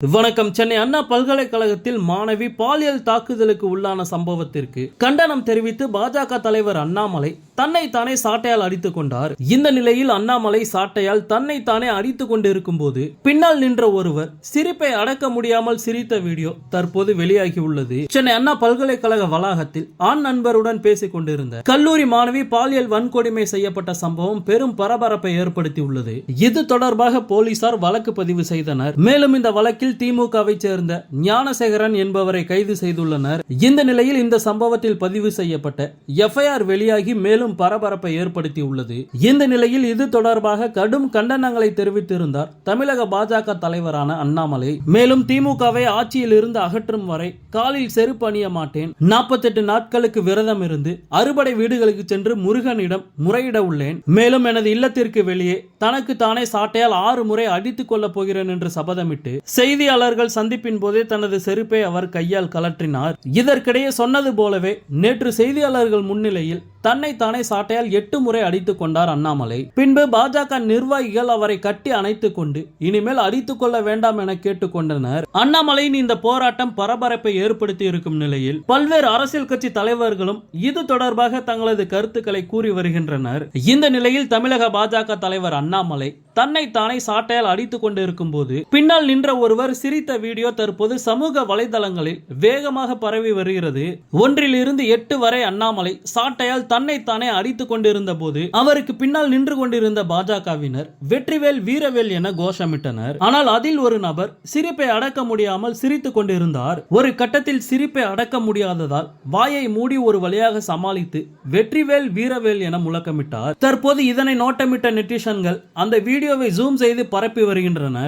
வணக்கம். சென்னை அண்ணா பல்கலைக்கழகத்தில் மாணவி பாலியல் தாக்குதலுக்கு உள்ளான சம்பவத்திற்கு கண்டனம் தெரிவித்து பாஜக தலைவர் அண்ணாமலை தன்னை தானே சாட்டையால் அடித்துக் கொண்டார். இந்த நிலையில் அண்ணாமலை சாட்டையால் தன்னை தானே அடித்துக் கொண்டிருக்கும் போது பின்னால் நின்ற ஒருவர் சிரிப்பை அடக்க முடியாமல் சிரித்த வீடியோ தற்போது வெளியாகி உள்ளது சென்னை அண்ணா பல்கலைக்கழக வளாகத்தில் ஆண் நண்பருடன் பேசிக் கொண்டிருந்த கல்லூரி மாணவி பாலியல் வன்கொடுமை செய்யப்பட்ட சம்பவம் பெரும் பரபரப்பை ஏற்படுத்தி உள்ளது இது தொடர்பாக போலீசார் வழக்கு பதிவு செய்தனர். மேலும் இந்த வழக்கில் திமுகவை சேர்ந்த ஞானசேகரன் என்பவரை கைது செய்துள்ளனர். இந்த நிலையில் இந்த சம்பவத்தில் பதிவு செய்யப்பட்ட எஃப்ஐஆர் வெளியாகி மேலும் பரபரப்பை ஏற்படுத்தி உள்ளது இந்த நிலையில் இது தொடர்பாக கடும் கண்டனங்களை தெரிவித்திருந்தார் தமிழக பாஜக தலைவரான அண்ணாமலை. மேலும் திமுகவை ஆட்சியில் இருந்து அகற்றும் வரை காலில் செருப்பு அணிய மாட்டேன். நாற்பத்தெட்டு நாட்களுக்கு விரதம் இருந்து அறுபடை வீடுகளுக்கு சென்று முருகனிடம் முறையிட உள்ளேன். மேலும் எனது இல்லத்திற்கு வெளியே தனக்கு தானே சாட்டையால் ஆறு முறை அடித்துக் கொள்ளப் போகிறேன் என்று சபதமிட்டு செய்தியாளர்கள் சந்திப்பின் போதே தனது செருப்பை அவர் கையால் கலற்றினார் இதற்கிடையே சொன்னது போலவே நேற்று செய்தியாளர்கள் முன்னிலையில் தன்னை தானே சாட்டையால் எட்டு முறை அடித்துக் கொண்டார் அண்ணாமலை. பின்பு பாஜக நிர்வாகிகள் அவரை கட்டி அணைத்துக் கொண்டு இனிமேல் அடித்துக் கொள்ள வேண்டாம் என கேட்டுக்கொண்டனர் அண்ணாமலையின் இந்த போராட்டம் பரபரப்பை ஏற்படுத்தி இருக்கும் நிலையில் பல்வேறு அரசியல் கட்சி தலைவர்களும் இது தொடர்பாக தங்களது கருத்துக்களை கூறி வருகின்றனர். இந்த நிலையில் தமிழக பாஜக தலைவர் அண்ணாமலை தன்னை தானே சாட்டையால் அடித்துக் கொண்டிருக்கும் போது பின்னால் நின்ற ஒருவர் சிரித்த வீடியோ தற்போது சமூக வலைதளங்களில் வேகமாக பரவி வருகிறது. ஒன்றிலிருந்து எட்டு வரை அண்ணாமலை சாட்டையால் தன்னை தானே அடித்துக் கொண்டிருந்த போது அவருக்கு பின்னால் நின்று கொண்டிருந்த பாஜகவினர் வெற்றிவேல் வீரவேல் என கோஷமிட்டனர். ஆனால் அதில் ஒரு நபர் சிரிப்பை அடக்க முடியாமல் சிரித்துக் கொண்டிருந்தார். ஒரு கட்டத்தில் சிரிப்பை அடக்க முடியாததால் வாயை மூடி ஒரு வழியாக சமாளித்து வெற்றிவேல் வீரவேல் என முழக்கமிட்டார். தற்போது இதனை நோட்டமிட்ட நெட்டிசன்கள் அந்த வீடியோ வீடியோவை ஜூம் செய்து பரப்பி வருகின்றனர்.